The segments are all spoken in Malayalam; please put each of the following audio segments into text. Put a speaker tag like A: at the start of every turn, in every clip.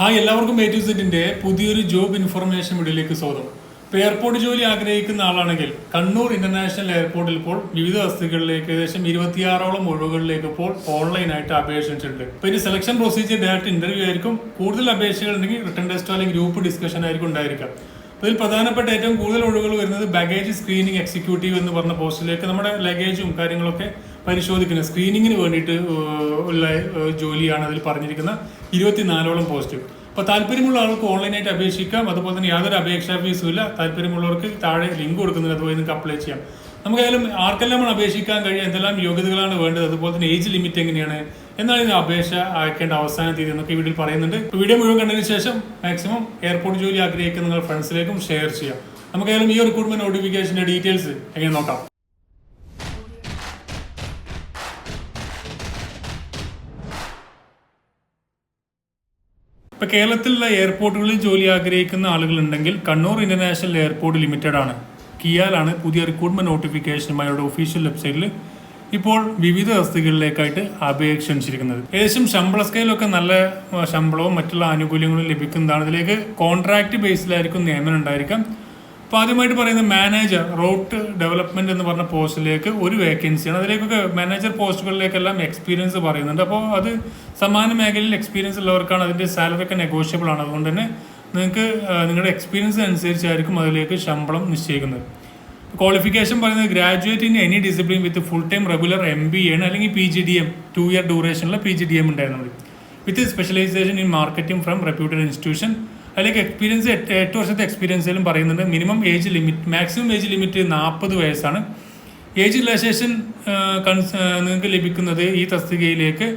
A: ഹായ് എല്ലാവർക്കും എ ടു സെറ്റിന്റെ പുതിയൊരു ജോബ് ഇൻഫർമേഷൻ വീഡിയോയിലേക്ക് സ്വാഗതം. ഇപ്പോൾ എയർപോർട്ട് ജോലി ആഗ്രഹിക്കുന്ന ആളാണെങ്കിൽ കണ്ണൂർ ഇന്റർനാഷണൽ എയർപോർട്ടിൽ ഇപ്പോൾ വിവിധ വസ്തുക്കളിലേക്ക് ഏകദേശം ഇരുപത്തിയാറോളം ഒഴിവുകളിലേക്ക് ഇപ്പോൾ ഓൺലൈനായിട്ട് അപേക്ഷിച്ചിട്ടുണ്ട്. ഇപ്പോൾ ഇനി സെലക്ഷൻ പ്രൊസീജിയർ ഡയറക്റ്റ് ഇന്റർവ്യൂ ആയിരിക്കും. കൂടുതൽ അപേക്ഷകൾ ഉണ്ടെങ്കിൽ റിട്ടേൺ ടെസ്റ്റോ അല്ലെങ്കിൽ ഗ്രൂപ്പ് ഡിസ്കഷൻ ആയിരിക്കും ഉണ്ടായിരിക്കാം ഇതിൽ പ്രധാനപ്പെട്ട ഏറ്റവും കൂടുതൽ ഒഴിവുകൾ വരുന്നത് ബാഗേജ് സ്ക്രീനിങ് എക്സിക്യൂട്ടീവ് എന്ന് പറഞ്ഞ പോസ്റ്റിലേക്ക് നമ്മുടെ ലഗേജും കാര്യങ്ങളൊക്കെ പരിശോധിക്കുന്ന സ്ക്രീനിങ്ങിന് വേണ്ടിയിട്ട് ഉള്ള ജോലിയാണ് അതിൽ പറഞ്ഞിരിക്കുന്ന ഇരുപത്തിനാലോളം പോസ്റ്റ് അപ്പോൾ താല്പര്യമുള്ള ആൾക്ക് ഓൺലൈനായിട്ട് അപേക്ഷിക്കാം. അതുപോലെ തന്നെ യാതൊരു അപേക്ഷാ ഫീസും ഇല്ല. താല്പര്യമുള്ളവർക്ക് താഴെ ലിങ്ക് കൊടുക്കുന്നത് അതുപോലെ നിങ്ങൾക്ക് അപ്ലൈ ചെയ്യാം. നമുക്കായാലും ആർക്കെല്ലാമാണ് അപേക്ഷിക്കാൻ കഴിയുക? എന്തെല്ലാം യോഗ്യതകളാണ് വേണ്ടത്? അതുപോലെ തന്നെ ഏജ് ലിമിറ്റ് എങ്ങനെയാണ്? എന്നാണ് ഇത് അപേക്ഷ അയക്കേണ്ട അവസാന തീയതി എന്നൊക്കെ വീഡിയോയിൽ പറയുന്നുണ്ട്. വീഡിയോ മുഴുവൻ കണ്ടതിന് ശേഷം മാക്സിമം എയർപോർട്ട് ജോലി ആഗ്രഹിക്കുന്ന നിങ്ങൾ ഫ്രണ്ട്സിലേക്കും ഷെയർ ചെയ്യാം. നമുക്കായാലും ഈ റിക്രൂട്ട്മെന്റ് നോട്ടിഫിക്കേഷന്റെ ഡീറ്റെയിൽസ് എങ്ങനെ നോക്കാം? ഇപ്പൊ കേരളത്തിലുള്ള എയർപോർട്ടുകളിൽ ജോലി ആഗ്രഹിക്കുന്ന ആളുകളുണ്ടെങ്കിൽ കണ്ണൂർ ഇന്റർനാഷണൽ എയർപോർട്ട് ലിമിറ്റഡ് ആണ് കിയാലാണ് പുതിയ റിക്രൂട്ട്മെന്റ് നോട്ടിഫിക്കേഷനുമായി അവരുടെ ഒഫീഷ്യൽ വെബ്സൈറ്റിൽ ഇപ്പോൾ വിവിധ തസ്തികകളിലേക്കായിട്ട് അപേക്ഷ ക്ഷണിച്ചിരിക്കുന്നത്. ഏകദേശം ശമ്പള സ്കെയിലൊക്കെ നല്ല ശമ്പളവും മറ്റുള്ള ആനുകൂല്യങ്ങളും ലഭിക്കുന്നതാണ്. ഇതിലേക്ക് കോൺട്രാക്ട് ബേസിലായിരിക്കും നിയമനം ഉണ്ടായിരിക്കാം. അപ്പോൾ ആദ്യമായിട്ട് പറയുന്നത് മാനേജർ റോട്ട് ഡെവലപ്മെന്റ് എന്ന് പറഞ്ഞ പോസ്റ്റിലേക്ക് ഒരു വേക്കൻസിയാണ് അതിലേക്കൊക്കെ മാനേജർ പോസ്റ്റുകളിലേക്കെല്ലാം എക്സ്പീരിയൻസ് പറയുന്നുണ്ട്. അപ്പോൾ അത് സമാന മേഖലയിൽ എക്സ്പീരിയൻസ് ഉള്ളവർക്കാണ് അതിന്റെ സാലറി ഒക്കെ നെഗോഷ്യബിൾ ആണ്. അതുകൊണ്ട് തന്നെ നിങ്ങൾക്ക് നിങ്ങളുടെ എക്സ്പീരിയൻസ് അനുസരിച്ചായിരിക്കും അതിലേക്ക് ശമ്പളം നിശ്ചയിക്കുന്നത്. ക്വാളിഫിക്കേഷൻ പറയുന്നത് graduate in any discipline with full time regular M B ആണ്. അല്ലെങ്കിൽ P G D M two year ഡ്യൂറേഷനിലെ P G D M ഉണ്ടായിരുന്നു. With specialisation in marketing from reputed institution അതിലേക്ക് എക്സ്പീരിയൻസ് എട്ട് എട്ട് വർഷത്തെ എക്സ്പീരിയൻസിലും പറയുന്നുണ്ട്. Minimum age limit maximum age limit നാൽപ്പത് വയസ്സാണ്. ഏജ് റിലാക്സേഷൻ കൺസ് നിങ്ങൾക്ക് ലഭിക്കുന്നത് ഈ തസ്തികയിലേക്ക്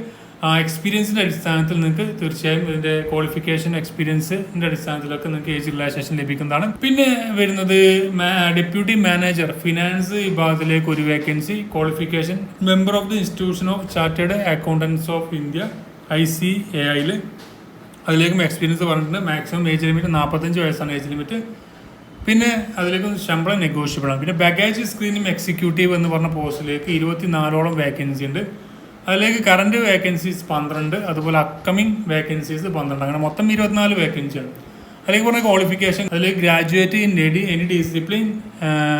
A: എക്സ്പീരിയൻസിന്റെ അടിസ്ഥാനത്തിൽ നിങ്ങൾക്ക് തീർച്ചയായും ഇതിന്റെ ക്വാളിഫിക്കേഷൻ എക്സ്പീരിയൻസിന്റെ അടിസ്ഥാനത്തിലൊക്കെ നിങ്ങൾക്ക് ഏജ് റിലാക്സേഷൻ ലഭിക്കുന്നതാണ്. പിന്നെ വരുന്നത് ഡെപ്യൂട്ടി മാനേജർ ഫിനാൻസ് വിഭാഗത്തിലേക്ക് ഒരു vacancy qualification member of the institution of chartered accountants of India I C A ഐയിൽ അതിലേക്കും എക്സ്പീരിയൻസ് പറഞ്ഞിട്ടുണ്ട്. മാക്സിമം ഏജ് ലിമിറ്റ് നാൽപ്പത്തഞ്ച് വയസ്സാണ് ഏജ് ലിമിറ്റ് പിന്നെ അതിലേക്ക് ശമ്പളം നെഗോഷ്യബിൾ ആണ്. പിന്നെ ബാഗേജ് സ്ക്രീനിങ് എക്സിക്യൂട്ടീവ് എന്ന് പറഞ്ഞ പോസ്റ്റിലേക്ക് ഇരുപത്തിനാലോളം വേക്കൻസി ഉണ്ട്. അതിലേക്ക് കറണ്ട് വേക്കൻസീസ് പന്ത്രണ്ട് അതുപോലെ അപ്കമിങ് വേക്കൻസീസ് പന്ത്രണ്ട്. അങ്ങനെ മൊത്തം ഇരുപത്തിനാല് വേക്കൻസിയാണ് അതിലേക്ക് പറഞ്ഞ ക്വാളിഫിക്കേഷൻ അതിലേക്ക് graduate in AD any discipline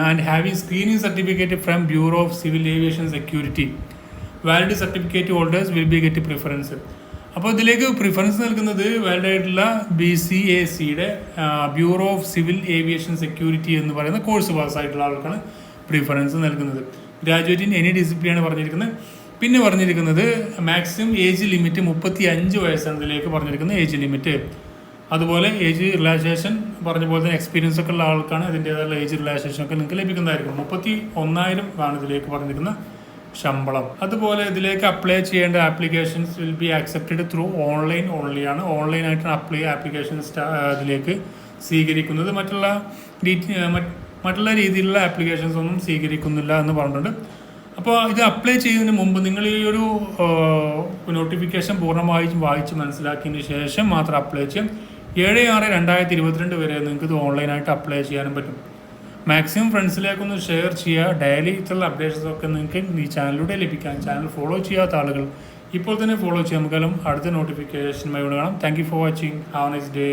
A: and having screening certificate from Bureau of Civil Aviation Security valid certificate holders will be get preference അപ്പോൾ ഇതിലേക്ക് പ്രിഫറൻസ് നൽകുന്നത് വേൾഡ് ആയിട്ടുള്ള ബി സി എ സിയുടെ Bureau of Civil Aviation Security എന്ന് പറയുന്ന കോഴ്സ് പാസ്സായിട്ടുള്ള ആൾക്കാണ് പ്രിഫറൻസ് നൽകുന്നത്. ഗ്രാജുവേറ്റ് ഇൻ എനി ഡിസിപ്ലിൻ ആണ് പറഞ്ഞിരിക്കുന്നത്. പിന്നെ പറഞ്ഞിരിക്കുന്നത് മാക്സിമം ഏജ് ലിമിറ്റ് മുപ്പത്തി അഞ്ച് വയസ്സാണ് ഇതിലേക്ക് പറഞ്ഞിരിക്കുന്നത് ഏജ് ലിമിറ്റ് അതുപോലെ ഏജ് റിലാക്സേഷൻ പറഞ്ഞ പോലെ തന്നെ എക്സ്പീരിയൻസ് ഒക്കെ ഉള്ള ആൾക്കാണ് അതിന്റെതായുള്ള ഏജ് റിലാക്സേഷൻ ഒക്കെ നിങ്ങൾക്ക് ലഭിക്കുന്നതായിരിക്കും. മുപ്പത്തി ഒന്നായിരം ആണ് ഇതിലേക്ക് പറഞ്ഞിരിക്കുന്ന ശമ്പളം. അതുപോലെ ഇതിലേക്ക് അപ്ലൈ ചെയ്യേണ്ട applications will be accepted through online only ആണ്. ഓൺലൈൻ ആയിട്ടാണ് അപ്ലൈ ആപ്ലിക്കേഷൻ ഇതിലേക്ക് സ്വീകരിക്കുന്നത്. മറ്റുള്ള മറ്റുള്ള രീതിയിലുള്ള ആപ്ലിക്കേഷൻസ് ഒന്നും സ്വീകരിക്കുന്നില്ല എന്ന് പറഞ്ഞിട്ടുണ്ട്. അപ്പോൾ ഇത് അപ്ലൈ ചെയ്യുന്നതിന് മുമ്പ് നിങ്ങൾ ഈ ഒരു നോട്ടിഫിക്കേഷൻ പൂർണമായി വായിച്ച് മനസ്സിലാക്കിയതിന് ശേഷം മാത്രം അപ്ലൈ ചെയ്യാം. ഏഴ് ആറ് രണ്ടായിരത്തി ഇരുപത്തിരണ്ട് വരെ നിങ്ങൾക്ക് ഇത് ഓൺലൈനായിട്ട് അപ്ലൈ ചെയ്യാനും പറ്റും. മാക്സിമം ഫ്രണ്ട്സിലേക്കൊന്ന് ഷെയർ ചെയ്യുക ഡെയിലി ഇത്തരത്തിലുള്ള അപ്ഡേഷൻസ് ഒക്കെ നിങ്ങൾക്ക് ഈ ചാനലിലൂടെ ലഭിക്കാം. ചാനൽ ഫോളോ ചെയ്യാത്ത ആളുകൾ ഇപ്പോൾ തന്നെ ഫോളോ ചെയ്യാം നമുക്കെല്ലാം അടുത്ത നോട്ടിഫിക്കേഷനുമായി കാണാം. Thank you for watching have nice day